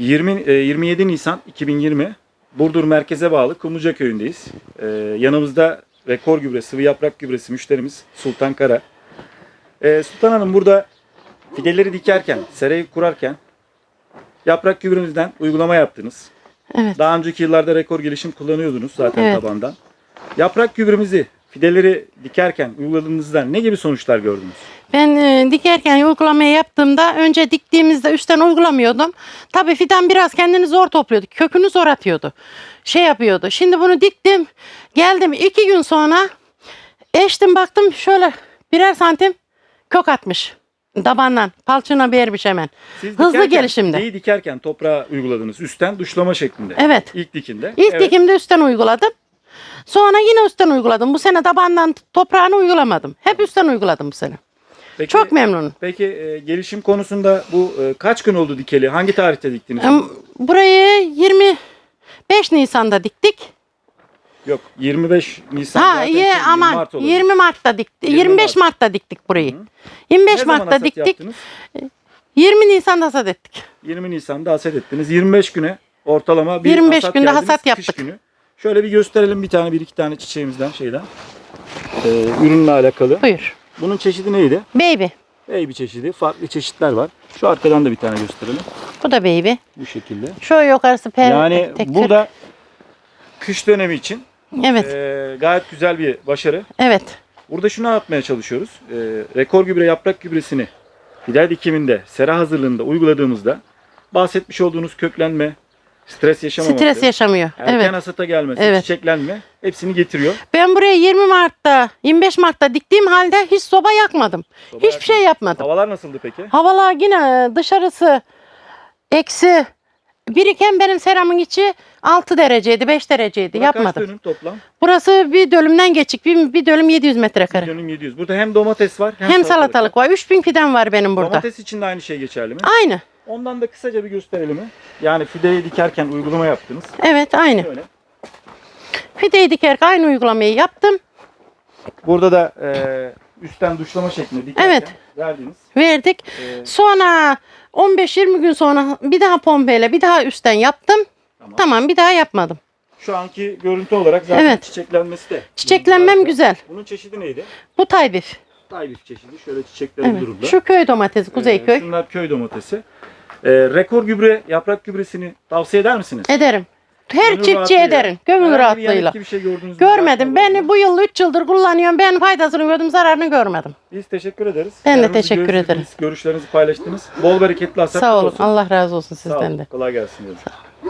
20 e, 27 Nisan 2020 Burdur merkeze bağlı Kumluca köyündeyiz. E, yanımızda rekor gübre, sıvı yaprak gübresi müşterimiz Sultan Kara. E, Sultan Hanım burada fideleri dikerken, sereyi kurarken yaprak gübremizden uygulama yaptınız. Evet. Daha önceki yıllarda rekor gelişim kullanıyordunuz zaten Evet. tabandan. Yaprak gübremizi fideleri dikerken uyguladığınızda ne gibi sonuçlar gördünüz? Ben e, dikerken uygulamayı yaptığımda önce diktiğimizde üstten uygulamıyordum. Tabii fidan biraz kendini zor topluyordu. Kökünü zor atıyordu. Şey yapıyordu. Şimdi bunu diktim. Geldim iki gün sonra eştim baktım şöyle birer santim kök atmış. Tabandan palçına bermiş hemen. Siz Hızlı dikerken, gelişimde. fideyi dikerken toprağa uyguladınız. Üstten duşlama şeklinde. Evet. İlk dikinde. İlk Evet. dikimde üstten uyguladım. Sonra yine üstten uyguladım. Bu sene tabandan toprağını uygulamadım. Hep üstten uyguladım bu sene. Peki, Çok memnunum. Peki e, gelişim konusunda bu e, kaç gün oldu dikeli? Hangi tarihte diktiniz? Em, Burayı 25 Nisan'da diktik. Yok 25 Nisan Ha zaten iyi şey, 20 aman Mart olur. 20 Mart'ta diktik. 20 25 Mart. Mart'ta diktik burayı. Ne 25 zaman Mart'ta hasat diktik. yaptınız? 20 Nisan'da hasat ettik. 20 Nisan'da hasat ettiniz. 25 güne ortalama bir 25 hasat günde geldiniz, hasat kış yaptık. günü. Şöyle bir gösterelim bir tane bir iki tane çiçeğimizden şeyden. Ee, ürünle alakalı. Buyur. Bunun çeşidi neydi? Baby. Baby çeşidi. Farklı çeşitler var. Şu arkadan da bir tane gösterelim. Bu da baby. Bu şekilde. Şu yukarısı per Yani tek burada kış dönemi için. Evet. e, gayet güzel bir başarı. Evet. Burada şunu anlatmaya çalışıyoruz. E, rekor gübre yaprak gübresini fidel dikiminde, sera hazırlığında uyguladığımızda bahsetmiş olduğunuz köklenme, stres yaşamaması, Stres yaşamıyor. erken Evet. hasata gelmesi, Evet. çiçeklenme hepsini getiriyor. Ben buraya 20 Mart'ta, 25 Mart'ta diktiğim halde hiç soba yakmadım. Soba Hiçbir şey yapmadım. Havalar nasıldı peki? Havalar yine dışarısı eksi. Biriken benim seramın içi 6 dereceydi, 5 dereceydi. Kaç Yapmadım. dönüm toplam? Burası bir dönümden geçik. Bir, bir dönüm 700 Bir metrekare. dönüm 700. Burada hem domates var hem, Hem salatalık var. 3000 fidan var benim burada. Domates için de aynı şey geçerli mi? Aynı. Ondan da kısaca bir gösterelim mi? Yani fideyi dikerken uygulama yaptınız. Evet aynı. Şöyle. Fideyi dikerek aynı uygulamayı yaptım. Burada da e, üstten duşlama şeklinde dikerken Evet. verdiğiniz. Verdik. e, Sonra 15-20 gün sonra bir daha pompeyle bir daha üstten yaptım. tamam. Tamam bir daha yapmadım. Şu anki görüntü olarak zaten Evet. çiçeklenmesi de. Çiçeklenmem güzel. Bunun çeşidi neydi? Bu taybif. Taybif çeşidi. Şöyle çiçekleri Evet. dururlar. Şu köy domatesi, kuzey Ee, köy. Şunlar köy domatesi. Ee, rekor gübre, yaprak gübresini tavsiye eder misiniz? Ederim. Her Gönül çiftçi rahatlığıyla. ederim. Gönül rahatlığıyla. bir şey gördünüz mü? Görmedim. Ben bu yıl 3 yıldır kullanıyorum. Ben faydasını gördüm, zararını görmedim. Biz teşekkür ederiz. Ben de teşekkür görüştünüz, ederim. Görüşlerinizi paylaştınız. Bol bereketli hasatlar Sağ olun. olsun. Allah razı olsun Sağ olun. sizden de. Kolay gelsin. diyorum.